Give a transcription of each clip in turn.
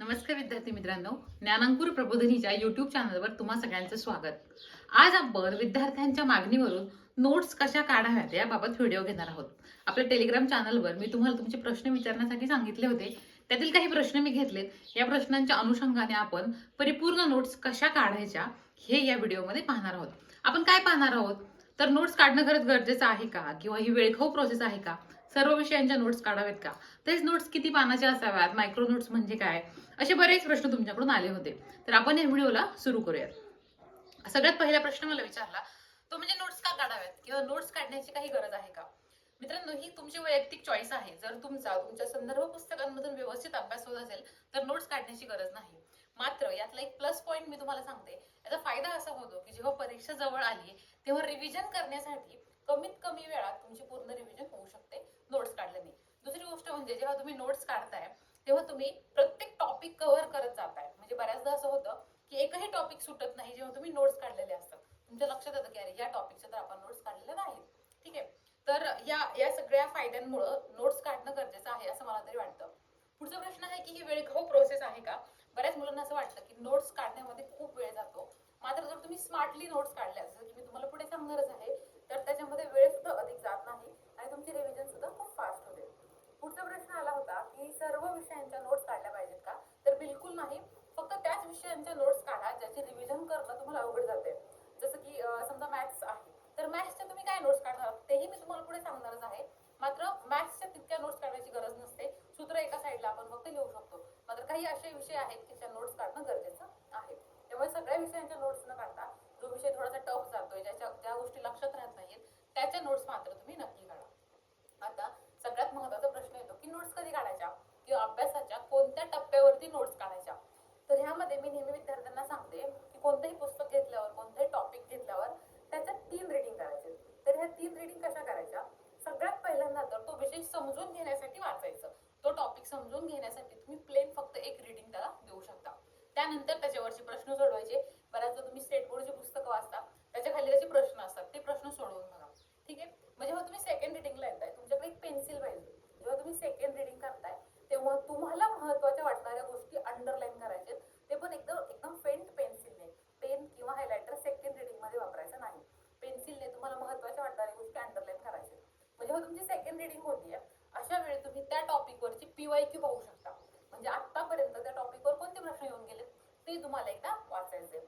नमस्कार विद्यार्थी मित्रांनो ज्ञानांकुर प्रबोधनीच्या युट्यूब चॅनलवर तुम्हा सगळ्यांचं स्वागत. आज आपण विद्यार्थ्यांच्या मागणीवरून नोट्स कशा काढाव्यात याबाबत व्हिडिओ घेणार आहोत. आपल्या टेलिग्राम चॅनलवर मी तुम्हाला तुमचे प्रश्न विचारण्यासाठी सांगितले होते. त्यातील काही प्रश्न मी घेतलेत. या प्रश्नांच्या अनुषंगाने आपण परिपूर्ण नोट्स कशा काढायच्या हे या व्हिडिओमध्ये पाहणार आहोत. आपण काय पाहणार आहोत? तर नोट्स काढणं खरंच गरजेचं आहे का? किंवा ही वेळखाऊ प्रोसेस आहे का? सर्व विषयांच्या नोट्स काढावेत का? तेच नोट्स किती पानाच्या असाव्यात? मायक्रो नोट्स म्हणजे काय? असे बरेच प्रश्न तुमच्याकडून आले होते. तर आपण या व्हिडिओला सुरू करूयात. सगळ्यात पहिला प्रश्न मला विचारला तो म्हणजे नोट्स का काढाव्यात किंवा नोट्स काढण्याची काही गरज आहे का? मित्रांनो ही तुमची वैयक्तिक चॉईस आहे. जर तुमचा तुमच्या संदर्भ पुस्तकांमधून व्यवस्थित अभ्यास होत असेल तर नोट्स काढण्याची गरज नाही. मात्र यातला एक प्लस पॉईंट मी तुम्हाला सांगते. याचा फायदा असा होतो की जेव्हा परीक्षा जवळ आली तेव्हा रिव्हिजन करण्यासाठी कमीत कमी वेळात तुमची पूर्ण रिव्हिजन होऊ शकते. नोट्स काढल्याने दुसरी गोष्ट म्हणजे जेव्हा तुम्ही नोट्स काढताय तेव्हा तुम्ही प्रत्येक टॉपिक कव्हर करत जाताय. म्हणजे बऱ्याचदा असं होतं की एकही टॉपिक सुटत नाही जेव्हा तुम्ही नोट्स काढलेले असतात. तुमच्या लक्षात येतं की अरे या टॉपिकच्या तर आपण नोट्स काढलेल्या नाहीत. ठीक आहे? तर या या सगळ्या फायद्यांमुळं नोट्स काढणं गरजेचं आहे असं मला तरी वाटतं. पुढचा प्रश्न आहे की ही वेळखाऊ प्रोसेस हो आहे का? बऱ्याच मुलांना असं वाटतं की नोट्स काढण्यामध्ये खूप वेळ जातो. मात्र जर तुम्ही स्मार्टली नोट्स काढल्या जसं की मी तुम्हाला पुढे सांगणारच आहे तर त्याच्यामध्ये वेळ सुद्धा अधिक जात नाही आणि तुमची रिव्हिजन सुद्धा खूप फास्ट होते पुढचा प्रश्न आला होता की सर्व विषयांच्या नोट्स काढल्या पाहिजेत का तर बिलकुल नाही फक्त त्याच नोट्स काढा ज्याचे रिव्हिजन करणं तुम्हाला अवघड जाते जसं की समजा मॅथ्स आहे. तर मॅथ्सच्या तुम्ही काय नोट्स काढणार? तेही मी तुम्हाला पुढे सांगणारच आहे. मात्र मॅथ्सच्या तितक्या नोट्स काढण्याची गरज नसते. सूत्र एका साईडला आपण फक्त लिहू शकतो. मात्र काही असे विषय आहेत की त्या नोट्स काढणं गरजेचं आहे. त्यामुळे सगळ्या विषयांच्या नोट्स न काढता जो विषय थोडासा टफ जातोय ज्याच्या ज्या गोष्टी लक्षात राहत नाहीत त्याच्या नोट्स मात्र तुम्ही नक्की काढा. आता सगळ्यात महत्त्वाचा प्रश्न येतो की नोट्स कधी काढायच्या? किंवा अभ्यासाच्या कोणत्या टप्प्यावरती नोट्स काढायच्या तर ह्यामध्ये मी नेहमी विद्यार्थ्यांना सांगते की कोणतंही पुस्तक घेतल्यावर कोणतंही टॉपिक घेतल्यावर त्याच्यात तीन रिडिंग करायचे. तर ह्या तीन रिडिंग कशा करायच्या? सगळ्यात पहिल्यांदा तर तो विषय समजून घेण्यासाठी वाचायचं. तो टॉपिक समजून घेण्यासाठी तुम्ही प्लेन फक्त एक रिडिंग त्याला देऊ शकता. त्यानंतर त्याच्यावरचे प्रश्न सोडवायचे. बऱ्याचदा तुम्ही स्टेट बोर्डची पुस्तकं वाचता. त्याच्याखाली त्याचे प्रश्न असतात ते प्रश्न सोडवून बघा ठीक आहे मग जेव्हा तुम्ही सेकंड रिडिंगला येताय तुमच्याकडे एक पेन्सिल पाहिजे जेव्हा तुम्ही सेकंड रिडिंग करताय तेव्हा तुम्हाला महत्त्वाच्या वाटणाऱ्या गोष्टी अंडरलाईन करायचे ते पण एकदम एकदम फेंट पेन्सिलने पेन किंवा हायलायटर सेकंड रिडिंगमध्ये वापरायचं नाही पेन्सिलने तुम्हाला महत्त्वाच्या वाटणाऱ्या गोष्टी अंडरलाईन करायचे मग जेव्हा तुमची सेकंड रिडिंग होतीये अशा वेळी तुम्ही त्या टॉपिकवरची पीवाय क्यू पाहू शकता म्हणजे आतापर्यंत त्या टॉपिकवर कोणते प्रश्न येऊन गेले ते तुम्हाला एकदा वाचायचे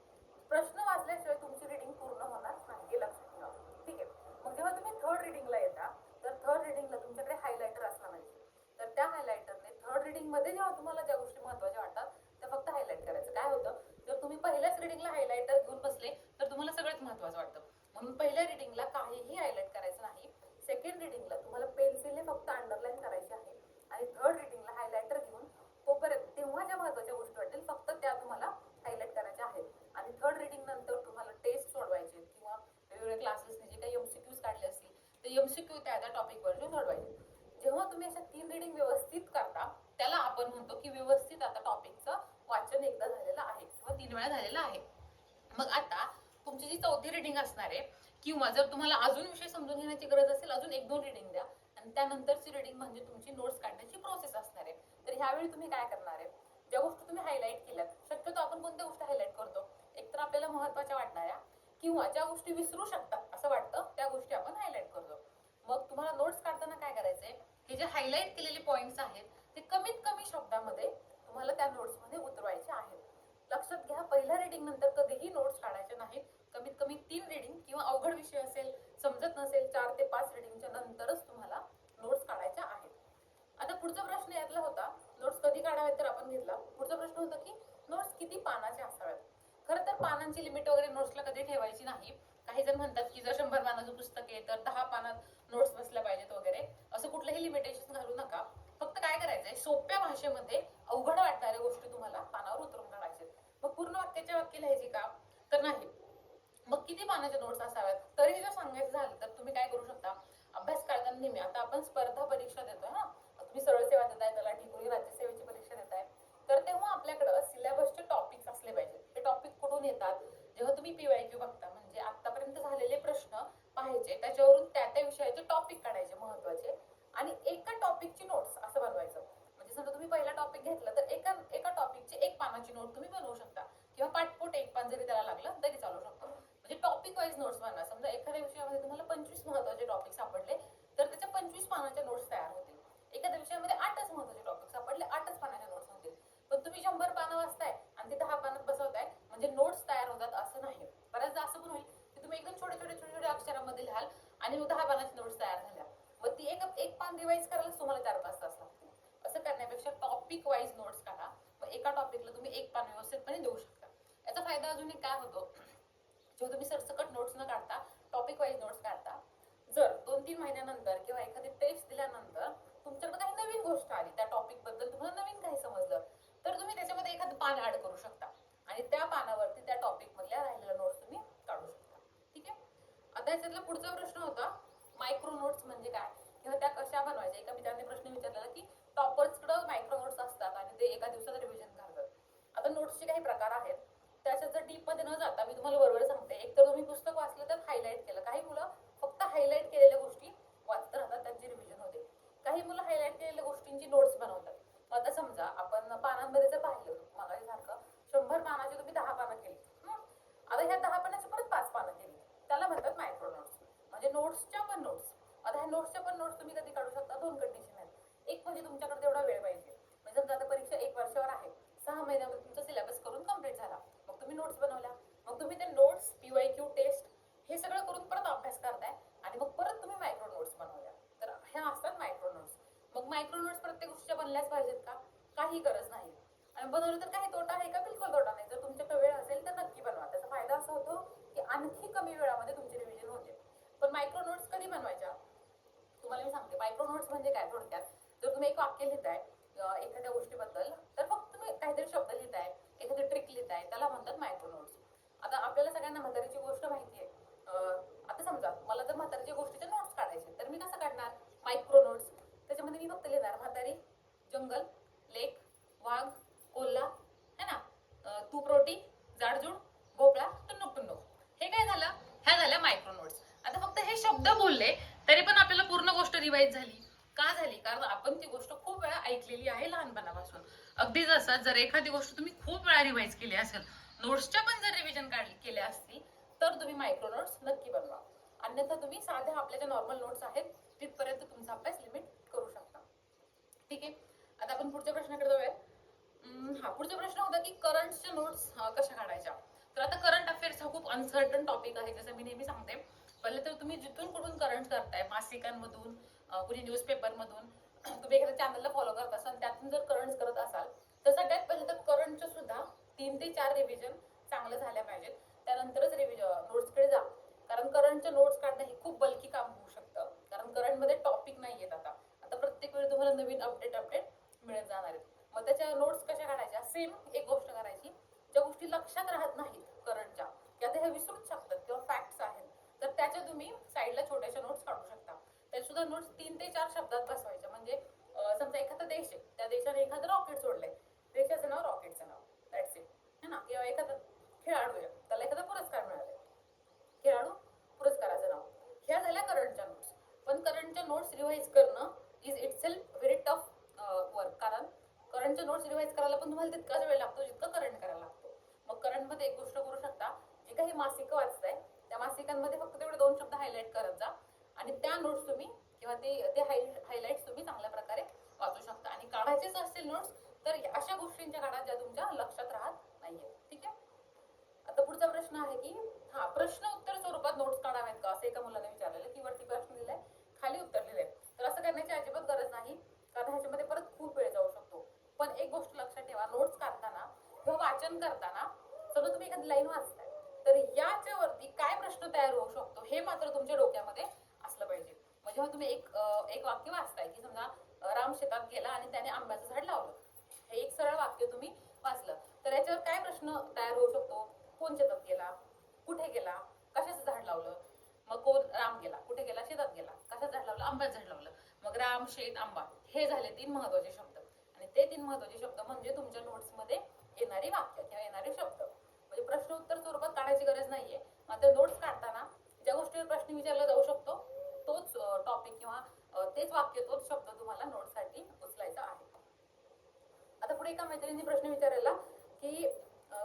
प्रश्न वाचल्याशिवाय तुमची रिडिंग पूर्ण होणार नाही हे लक्षात ठेवा ठीक आहे मग जेव्हा तुम्ही थर्ड रिडिंगला येता तर थर्ड रिडिंगला तुमच्याकडे हायलायटर असला पाहिजे तर त्या हायलायटरने थर्ड रिडिंगमध्ये जेव्हा तुम्हाला ज्या गोष्टी महत्त्वाच्या वाटतात त्या फक्त हायलाईट करायचं काय होतं जर तुम्ही पहिल्याच रिडिंगला हायलायटर घेऊन बसले तर तुम्हाला सगळ्यात महत्वाचं वाटतं म्हणून पहिल्या रिडिंगला काहीही हायलाईट करायचं नाही सेकंड रिडिंगला तुम्हाला पेन्सिलने फक्त अंडरलाईन करायची आहे आणि थर्ड रिडिंगला हायलायटर घेऊन तोपर्यंत तेव्हा ज्या महत्त्वाच्या गोष्टी वाटेल फक्त त्या तुम्हाला हायलाईट करायच्या आहेत आणि थर्ड रिडिंग नंतर तुम्हाला टेस्ट सोडवायचे किंवा वेगवेगळ्या क्लासेसने जे काही एमसीक्यूज काढले असतील ते एमसीक्यू त्या त्या टॉपिकवर सोडवायचे जेव्हा तुम्ही अशा तीन रिडिंग व्यवस्थित करता त्याला आपण म्हणतो की व्यवस्थित आता टॉपिकचं वाचन एकदा झालेलं आहे किंवा तीन वेळा झालेलं आहे मग आता तुमची जी चौथी रिडिंग असणार आहे किंवा जर तुम्हाला अजून विषय समजून घेण्याची गरज असेल अजून एक दोन रिडिंग द्या. आणि त्यानंतरची रिडिंग म्हणजे तुमची नोट्स काढण्याची प्रोसेस असणार आहे. तर ह्यावेळी तुम्ही काय करणार आहे? ज्या गोष्टी तुम्ही हायलाईट केल्यात शक्यतो आपण कोणत्या गोष्टी हायलाईट करतो? एकतर आपल्याला महत्त्वाच्या वाटणाऱ्या किंवा ज्या गोष्टी विसरू शकतात असं वाटतं त्या गोष्टी आपण हायलाईट करतो. मग तुम्हाला नोट्स काढताना काय करायचंय? हे जे हायलाईट केलेले पॉईंट्स आहेत ते कमीत कमी शब्दामध्ये तुम्हाला त्या नोट्समध्ये उतरवायचे आहेत. लक्षात घ्या पहिल्या रिडिंग नंतर कधीही नोट्स काढायचे नाहीत. कमीत कमी तीन रिडिंग किंवा अवघड विषय असेल समजत नसेल चार ते पाच रिडिंगच्या नंतरच तुम्हाला नोट्स काढायच्या आहेत. आता पुढचा प्रश्न यातला होता नोट्स कधी काढावेत तर आपण घेतला. पुढचा प्रश्न होता की नोट्स किती पानाचे असाव्यात खरं तर पानांची लिमिट वगैरे नोट्सला कधी ठेवायची नाही. काही जण म्हणतात की जर शंभर पानाचं पुस्तक आहे तर दहा पानात नोट्स बसल्या पाहिजेत वगैरे. असं कुठलंही लिमिटेशन घालू नका. फक्त काय करायचंय? सोप्या भाषेमध्ये अवघड वाटणाऱ्या गोष्टी तुम्हाला पानावर उतरून मग पूर्ण वाक्याच्या वाक्य लिहायची का तर नाही. मग किती पानाच्या नोट्स असाव्यात तरी जर सांगायचं झालं तर तुम्ही काय करू शकता? अभ्यास करताना नेहमी. आता आपण स्पर्धा परीक्षा देतोय ना तुम्ही सरळ सेवा देताय त्याला ठिकाणी राज्यसेवेची परीक्षा देताय तर तेव्हा आपल्याकडं सिलेबसचे टॉपिक्स असले पाहिजे ते टॉपिक कुठून येतात जेव्हा तुम्ही पीवायक्यू बघता म्हणजे आतापर्यंत झालेले प्रश्न पाहायचे त्याच्यावरून त्या त्या विषयाचे टॉपिक काढायचे महत्त्वाचे आणि एका टॉपिकची नोट्स असं बनवायचं म्हणजे समजा तुम्ही पहिला टॉपिक घेतला तर एका एका टॉपिकची टॉपिक सापडले तर त्याच्या पंचवीस पानाच्या नोट्स तयार होतील एखाद्या विषयामध्ये आठच महत्त्वाचे टॉपिक सापडले आठच पानाच्या नोट्स होतील पण तुम्ही शंभर पानं वाचताय आणि ते दहा पानात बसवताय म्हणजे नोट्स तयार होतात असं नाही बऱ्याचदा असं पण होईल की तुम्ही एकदम छोटे छोटे छोटे छोटे अक्षरामध्ये लिहाल आणि मग दहा पानाची नोट्स तयार झाल्या मग ती एक एक पान रिवाईज करायलाच तुम्हाला चार पाच तास लागतील असं करण्यापेक्षा टॉपिक वाईज नोट्स काढा मग एका टॉपिकला तुम्ही एक पान व्यवस्थितपणे देऊ शकता याचा फायदा अजून एक काय होतो जेव्हा तुम्ही सरसकट नोट्स न काढता टॉपिक वाईज नोट्स काढता जर दोन तीन महिन्यानंतर किंवा एखादी टेस्ट दिल्यानंतर तुमच्याकडे काही नवीन गोष्ट आली त्या टॉपिकबद्दल तुम्हाला नवीन काही समजलं तर तुम्ही त्याच्यामध्ये एखादं पान ऍड करू शकता आणि त्या पानावरती त्या टॉपिक मधल्या राहिलेल्या नोट्स तुम्ही काढू शकता ठीक आहे त्याच्यातला पुढचा प्रश्न होता मायक्रो नोट्स म्हणजे काय? किंवा त्या कशा बनवायच्या? एका मित्राने प्रश्न विचारलेला की टॉपर्सकडे मायक्रो नोट्स असतात आणि ते एका दिवसात रिव्हिजन करतात. आता नोट्सचे काही प्रकार आहेत. त्याच्यात जर डीपमध्ये न जाता मी तुम्हाला बरोबर सांगते. एक तर तुम्ही पुस्तक वाचलं तर हायलाईट केलं काही मुलं फक्त हायलाईट केलेल्या गोष्टी वाचत राहतात त्यांची रिव्हिजन होते काही मुलं हायलाईट केलेल्या गोष्टींची नोट्स बनवतात मग आता समजा आपण पानांमध्ये जर पाहिलं मगाशी सारखं शंभर पानाची तुम्ही दहा पानं केली हं? आता ह्या दहा पानाची परत पाच पानं केली त्याला म्हणतात मायक्रो नोट्स म्हणजे नोट्सच्या पण नोट्स आता ह्या नोट्सच्या पण नोट्स तुम्ही कधी काढू शकता दोन कंडिशन आहेत एक म्हणजे तुमच्याकडे तेवढा वेळ पाहिजे म्हणजे समजा आता परीक्षा एक वर्षावर आहे सहा महिन्यामध्ये तुमचा सिलेबस करून कंप्लीट झाला मग तुम्ही नोट्स बनवल्या मग तुम्ही ते नोट्स पीवाय क्यू टेस्ट हे सगळं करून परत अभ्यास करताय आणि मग परत तुम्ही मायक्रो नोट्स बनवल्या तर ह्या असतात मायक्रो नोट्स मग मायक्रो नोट्स प्रत्येक गोष्टीच्या पाहिजेत का? काही गरज नाही. आणि बनवलं तर काही तोटा आहे का? बिलकुल तोटा नाही. जर तुमच्याकडे वेळ असेल तर नक्की बनवा. त्याचा फायदा असा होतो की आणखी कमी वेळामध्ये तुमचे रिव्हिजन होते पण मायक्रो नोट्स कधी बनवायच्या? तुम्हाला मी सांगते. मायक्रो नोट्स म्हणजे काय थोडक्यात? जर तुम्ही एक वाक्य लिहिताय एखाद्या गोष्टीबद्दल तर फक्त तुम्ही काहीतरी शब्द लिहिताय एखादी ट्रिक लिहिताय त्याला म्हणतात मायक्रो नोट्स आता आपल्याला सगळ्यांना म्हातारीची गोष्ट माहिती आहे अं, आता समजा मला जर म्हातारीच्या गोष्टीचे नोट्स काढायचे तर मी कसं काढणार मायक्रो नोट्स त्याच्यामध्ये मी फक्त लिहिणार म्हातारी जंगल लेक वाघ कोल्हा है ना अं, तूप रोटी जाडजूड भोपळा टुन्नुक टुन्नुक हे काय झालं ह्या झाल्या मायक्रो नोट्स आता फक्त हे शब्द बोलले तरी पण आपल्याला पूर्ण गोष्ट रिवाईज झाली का झाली कारण आपण ती गोष्ट खूप वेळा ऐकलेली आहे लहानपणापासून अगदी जसं जर एखादी गोष्ट तुम्ही खूप वेळा रिवाईज केली असेल नोट्सच्या पण जर रिव्हिजन काढली केल्या असतील तर तुम्ही मायक्रो नोट्स नक्की बनवा. अन्यथा तुम्ही साध्या आपल्या ज्या नॉर्मल नोट्स आहेत तिथपर्यंत तुमचा अभ्यास लिमिट करू शकता. ठीक आहे? आता आपण पुढच्या प्रश्नाकडे जाऊया हा पुढचा प्रश्न होता की करंटच्या नोट्स कशा काढायच्या? तर आता करंट अफेअर्स हा खूप अनसर्टन टॉपिक आहे जसं मी नेहमी सांगते. पहिले तर तुम्ही जिथून कुठून करंट करताय मासिकांमधून कुणी न्यूजपेपरमधून तुम्ही एखाद्या चॅनलला फॉलो करत असाल त्यातून जर करंट करत असाल तर सगळ्यात पहिले तर करंटचं सुद्धा तीन ते चार रिव्हिजन चांगलं झाल्या पाहिजेत. त्यानंतरच रिव्हिजन नोट्सकडे जा. कारण करंटच्या नोट्स काढणं हे खूप बल्की काम होऊ शकतं. कारण करंटमध्ये टॉपिक नाही येत आता. आता प्रत्येक वेळी तुम्हाला नवीन अपडेट अपडेट मिळत जाणार आहेत. मग त्याच्या नोट्स कशा काढायच्या? सेम एक गोष्ट करायची. ज्या गोष्टी लक्षात राहत नाहीत करंटच्या की आता ह्या विसरूच शकतात किंवा फॅक्ट्स आहेत. तर त्याच्या तुम्ही साईडला छोट्याशा नोट्स काढू शकता. त्यासुद्धा सुद्धा नोट्स तीन ते चार शब्दात बसवायच्या. म्हणजे समजा एखादा देश आहे. त्या देशाने एखादं रॉकेट सोडलंय. देशाचं नाव रॉकेटचं नाव. दॅट्स इट है ना? किंवा एखादा खेळाडू आहे त्याला एखादा पुरस्कार मिळाला खेळाडू पुरस्काराचं नाव. ह्या झाल्या करंटच्या नोट्स पण करंटच्या नोट्स रिवाईज करणं is it self very tough work कारण करंटच्या नोट्स रिवाईज करायला पण तुम्हाला तितकाच वेळ लागतो जितकं करंट करायला लागतो. मग करंटमध्ये एक गोष्ट करू शकता जे काही मासिकं वाचताय त्या मासिकांमध्ये फक्त तेवढे दोन शब्द हायलाईट करत जा. आणि त्या नोट्स तुम्ही किंवा ते ते हायलाईट्स तुम्ही चांगल्या प्रकारे वाचू शकता. आणि काढायचेच असतील नोट्स तर या- अशा गोष्टींच्या काळात ज्या तुमच्या लक्षात राहत नाहीये ठीक आहे? आता पुढचा प्रश्न आहे की हा प्रश्न उत्तर स्वरूपात नोट्स काढावेत का? असं एका मुलाने विचारलेलं की वरती प्रश्न दिलाय खाली उत्तर लिहिलंय. तर असं करण्याची अजिबात गरज नाही कारण ह्याच्यामध्ये परत खूप वेळ जाऊ शकतो. पण एक गोष्ट लक्षात ठेवा नोट्स काढताना किंवा वाचन करताना समजा तुम्ही एखादी लाईन वाचताय तर याच्या वरती काय प्रश्न तयार होऊ शकतो हे मात्र तुमच्या डोक्यामध्ये असलं पाहिजे. म्हणजे तुम्ही एक एक वाक्य वाचताय की समजा राम शेतात गेला आणि त्याने आंब्याचं झाड लावलं हे एक सरळ वाक्य तुम्ही वाचलं तर याच्यावर काय प्रश्न तयार होऊ शकतो कोण शेतात गेला कुठे गेला कशाचं झाड लावलं मग कोण राम गेला. कुठे गेला? शेतात गेला. कसं झाड लावलं? आंब्यात झाड लावलं. मग राम शेत आंबा. हे झाले तीन महत्त्वाचे शब्द. आणि ते तीन महत्त्वाचे शब्द म्हणजे तुमच्या नोट्समध्ये येणारी वाक्य किंवा येणारे शब्द. म्हणजे प्रश्न उत्तर स्वरूपात काढायची गरज नाहीये. मात्र नोट्स काढताना ज्या गोष्टीवर प्रश्न विचारला जाऊ शकतो तोच टॉपिक किंवा तेच वाक्य तोच शब्द तुम्हाला नोट्ससाठी उचलायचा आहे. आता पुढे एका मैत्रिणीने प्रश्न विचारला की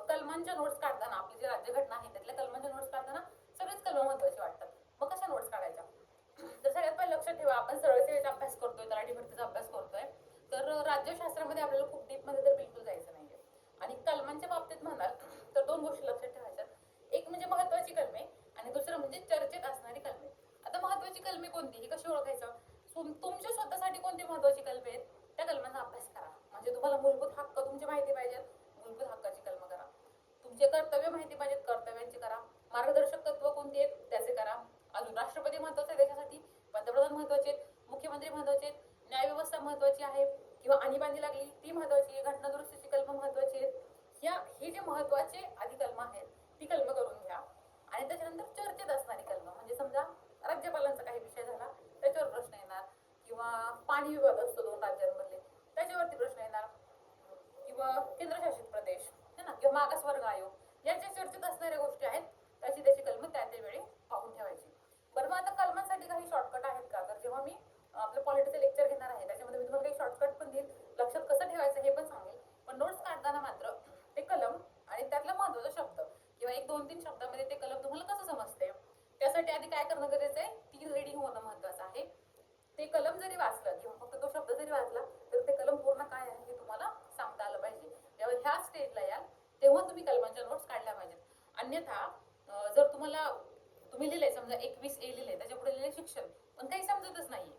कलमांच्या नोट्स काढताना आपली जी राज्यघटना आहे त्यातल्या कलमांच्या नोट्स काढताना सगळेच कलम महत्त्वाचे वाटतात मग कशा नोट्स काढायच्या सगळ्यात पहिले लक्षात ठेवा आपण सरळ सेवेचा अभ्यास करतोय तलाठी भरतीचा अभ्यास करतोय. तर राज्यशास्त्रामध्ये आपल्याला खूप डीपमध्ये तर बिलकुल जायचं नाहीये. आणि कलमांच्या बाबतीत म्हणाल तर दोन गोष्टी लक्षात ठेवायच्या. एक म्हणजे महत्वाची कलमे आणि दुसरं म्हणजे चर्चेत असणारी कलमे. आता महत्वाची कलमे कोणती? ही कशी ओळखायचं तुम- तुमच्या स्वतःसाठी कोणती महत्वाची कलमे आहेत त्या कलमांचा अभ्यास करा म्हणजे तुम्हाला मूलभूत हक्क तुमची माहिती पाहिजेत मूलभूत हक्काची कलम करा तुमचे कर्तव्य माहिती पाहिजेत कर्तव्यांची करा मार्गदर्शक तत्व कोणती आहेत त्याचे करा अजून राष्ट्रपती महत्त्वाचे आहे देशासाठी पंतप्रधान महत्त्वाचे आहेत मुख्यमंत्री महत्त्वाचे आहेत न्यायव्यवस्था महत्वाची आहे किंवा आणीबाणी लागली ती महत्वाची आहे घटना दुरुस्तीची कलम महत्वाची आहेत ह्या हे जे महत्त्वाचे आधी कलम आहेत ती कलम करून घ्या आणि त्याच्यानंतर चर्चेत असणारी कलम म्हणजे समजा राज्यपालांचा काही विषय झाला त्याच्यावर प्रश्न येणार आणि विभाग विवाद असतो दोन राज्यांमधले. त्याच्यावरती प्रश्न येणार. किंवा केंद्रशासित प्रदेश है ना? किंवा मागासवर्ग आयोग. यांच्या चर्चेत असणाऱ्या गोष्टी आहेत त्याची त्याची कलम त्या त्यावेळी पाहून ठेवायची. बरं मग आता कलमांसाठी काही शॉर्टकट आहेत का? तर जेव्हा मी आपलं पॉलिटिकल लेक्चर घेणार आहे त्याच्यामध्ये मी तुम्हाला काही शॉर्टकट पण देईल. लक्षात कसं ठेवायचं हे पण सांगेल. पण नोट्स काढताना मात्र ते कलम आणि त्यातला महत्त्वाचा शब्द किंवा एक दोन तीन शब्दामध्ये ते कलम तुम्हाला कसं समजते त्यासाठी आधी काय करणं गरजेचं आहे? ती रीडिंग होणं महत्वाचं आहे. ते कलम जरी वाचलं किंवा फक्त तो शब्द जरी वाचला तर ते कलम पूर्ण काय आहे हे तुम्हाला सांगता आलं पाहिजे. जेव्हा ह्या स्टेजला याल तेव्हा तुम्ही कलमांच्या नोट्स काढल्या पाहिजेत. अन्यथा जर तुम्हाला तुम्ही लिहिलंय समजा एकवीस ए लिहिले त्याच्या पुढे लिहिले शिक्षण पण काही समजतच नाहीये.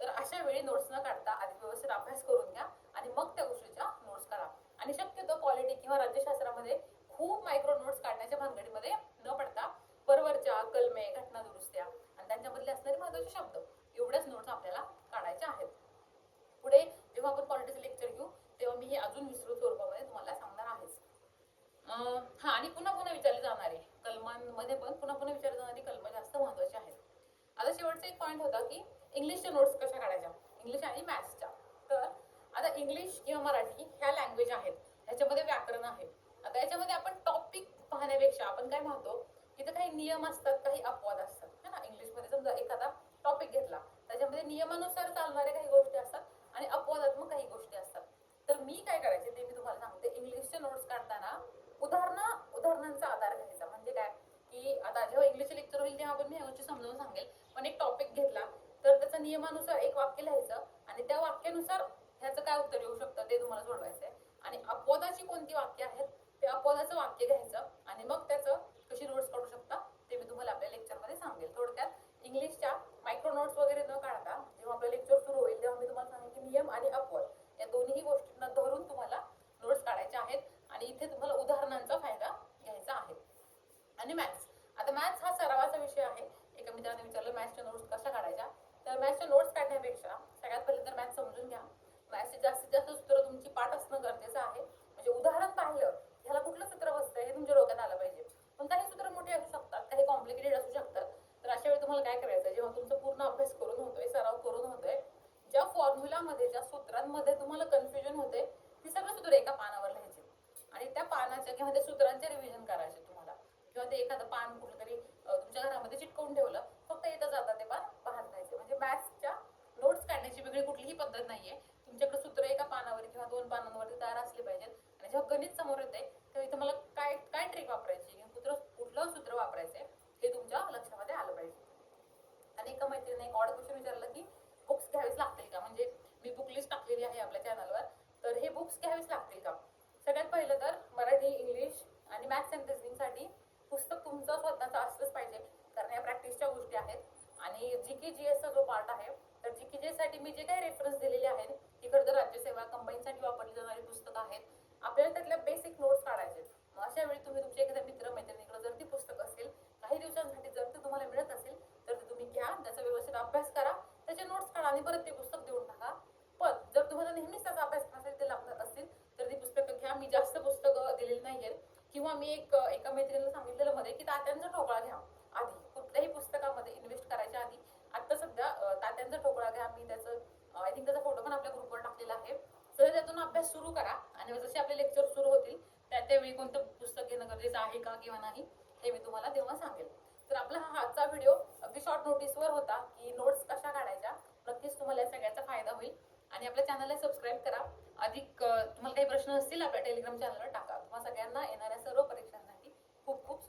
तर अशा वेळी नोट्स न काढता आधी व्यवस्थित अभ्यास करून घ्या आणि मग त्या गोष्टीच्या नोट्स काढा. आणि शक्यतो पॉलिटी किंवा राज्यशास्त्रामध्ये खूप मायक्रो नोट्स काढण्याच्या भानगडीमध्ये न पडता परवरच्या कलमे घटना दुरुस्त्या आणि त्यांच्यामधले असणारे महत्त्वाचे शब्द एवढ्याच नोट्स आपल्याला काढायच्या आहेत पुढे जेव्हा आपण पॉलिटिकल लेक्चर घेऊ तेव्हा मी हे अजून विस्तृत स्वरूपामध्ये तुम्हाला सांगणार आहेच अं, हा आणि पुन्हा पुन्हा विचारले जाणारे कलमांमध्ये पण पुन्हा पुन्हा विचारले जाणारी कलम जास्त महत्वाची आहेत आता शेवटचा एक पॉईंट होता की इंग्लिशच्या नोट्स कशा काढायच्या इंग्लिश आणि मॅथ्सच्या तर आता इंग्लिश किंवा मराठी ह्या लँग्वेज आहेत ह्याच्यामध्ये व्याकरण आहे आता याच्यामध्ये आपण टॉपिक पाहण्यापेक्षा आपण काय म्हणतो तिथे काही नियम असतात काही अपवाद असतात. है ना? इंग्लिशमध्ये समजा एखादा टॉपिक घेतला त्याच्यामध्ये नियमानुसार चालणाऱ्या काही गोष्टी असतात आणि अपवादात्मक काही गोष्टी असतात. तर मी काय करायचे ते मी तुम्हाला सांगते. इंग्लिशचे नोट्स काढताना उदाहरण उदाहरणांचा आधार घ्यायचा. म्हणजे काय? की आता जेव्हा इंग्लिशचे लेक्चर होईल तेव्हा आपण मी गोष्टी समजावून सांगेल. पण एक टॉपिक घेतला तर त्याचा नियमानुसार एक वाक्य लिहायचं आणि त्या वाक्यानुसार ह्याचं काय उत्तर येऊ शकतं ते तुम्हाला सोडवायचं आहे आणि अपवादाची कोणती वाक्य आहेत? ते अपवादाचं वाक्य घ्यायचं आणि मग त्याचं कशी नोट्स काढू शकता ते मी तुम्हाला आपल्या लेक्चरमध्ये सांगेल थोडक्यात इंग्लिशच्या मायक्रो नोट्स वगैरे न काढता जेव्हा आपलं लेक्चर सुरू होईल तेव्हा मी तुम्हाला सांगेन की नियम आणि अपवाद या दोन्ही गोष्टींना धरून तुम्हाला नोट्स काढायच्या आहेत आणि इथे तुम्हाला उदाहरणांचा फायदा घ्यायचा आहे आणि मॅथ्स आता मॅथ्स हा सरावाचा विषय आहे एका मित्राने विचारलं मॅथ्सच्या नोट्स कशा काढायच्या तर मॅथ्सच्या नोट्स काढण्यापेक्षा सगळ्यात पहिले तर मॅथ्स समजून घ्या मॅथ्सचे जास्तीत जास्त सूत्र तुमची पाठ असणं गरजेचं आहे म्हणजे उदाहरण पाहिलं ह्याला कुठलं सूत्र बसतंय हे तुमच्या डोक्यात आलं पाहिजे पण काही सूत्र मोठे असू शकतात काही कॉम्प्लिकेटेड असू शकतात तर अशा वेळी तुम्हाला काय करायचं जेव्हा तुमचा पूर्ण अभ्यास करून होतोय सराव करून होतोय ज्या फॉर्म्युलामध्ये ज्या सूत्रांमध्ये तुम्हाला कन्फ्युजन होते ती सगळं सूत्र एका पानावर लिहायचे आणि त्या पानाच्या किंवा त्या सूत्रांचे रिव्हिजन करायचे तुम्हाला किंवा ते एखादं पान कुठलं तरी अं, तुमच्या घरामध्ये चिटकवून ठेवलं फक्त येता जाता ते पान पाहत राहायचे म्हणजे मॅथ्सच्या नोट्स काढण्याची वेगळी कुठलीही पद्धत नाहीये तुमच्याकडे सूत्र एका पानावर किंवा दोन पानांवरती तयार असले पाहिजेत आणि जेव्हा गणित समोर येते तर इथं मला काय काय ट्रिक वापरायची? कुत्र कुठलं सूत्र वापरायचंय? हे तुमच्या लक्षामध्ये आलं पाहिजे. आणि एका मैत्रिणीने एक ऑड क्वेश्चन विचारलं की बुक्स घ्यावेच लागतील का? म्हणजे मी बुक लिस्ट टाकलेली आहे आपल्या चॅनलवर तर हे बुक्स घ्यावेच लागतील का? सगळ्यात पहिलं तर मराठी इंग्लिश आणि मॅथ्स अँड रिझनिंगसाठी पुस्तक तुमचं स्वतःचं असलंच पाहिजे. कारण या प्रॅक्टिसच्या गोष्टी आहेत. आणि जी के जी एसचा जो पार्ट आहे तर जी के जी साठी मी जे काही रेफरन्स दिलेले आहेत ती खरं तर राज्यसेवा कंपनीसाठी वापरली जाणारी पुस्तकं आहेत. आपल्याला त्यातल्या बेसिक नोट्स काढायचे मग अशा वेळी तुम्ही तुमच्या एखाद्या मित्र मैत्रिणीकडे जर ती पुस्तक असेल काही दिवसांसाठी जर ते तुम्हाला मिळत असेल तर ते तुम्ही घ्या त्याचा व्यवस्थित अभ्यास करा त्याचे नोट्स काढा आणि परत ते पुस्तक देऊन टाका. पण जर तुम्हाला नेहमीच त्याचा अभ्यास करण्यासाठी ते लागणार असतील तर ती पुस्तकं घ्या. मी जास्त पुस्तकं दिलेली नाहीयेत किंवा मी एक एका मैत्रिणीला सांगितलेलं मध्ये की तात्यांचा ठोकळा घ्या आधी. कुठल्याही पुस्तकामध्ये इन्व्हेस्ट करायच्या आधी. आता सध्या तात्यांचा ठोकळा घ्या. मी त्याचं आय थिंक त्याचा फोटो पुस्तकातून अभ्यास सुरू करा. आणि जसे आपले लेक्चर सुरू होतील त्या त्यावेळी कोणतं पुस्तक घेणं गरजेचं आहे का किंवा नाही हे मी तुम्हाला तेव्हा सांगेल. तर आपला हा आजचा व्हिडिओ अगदी शॉर्ट नोटीसवर होता की नोट्स कशा काढायच्या नक्कीच तुम्हाला या सगळ्याचा फायदा होईल. आणि आपल्या चॅनलला सबस्क्राईब करा. अधिक तुम्हाला काही प्रश्न असतील आपल्या टेलिग्राम चॅनलवर टाका. तुम्हाला सगळ्यांना येणाऱ्या सर्व परीक्षांसाठी खूप खूप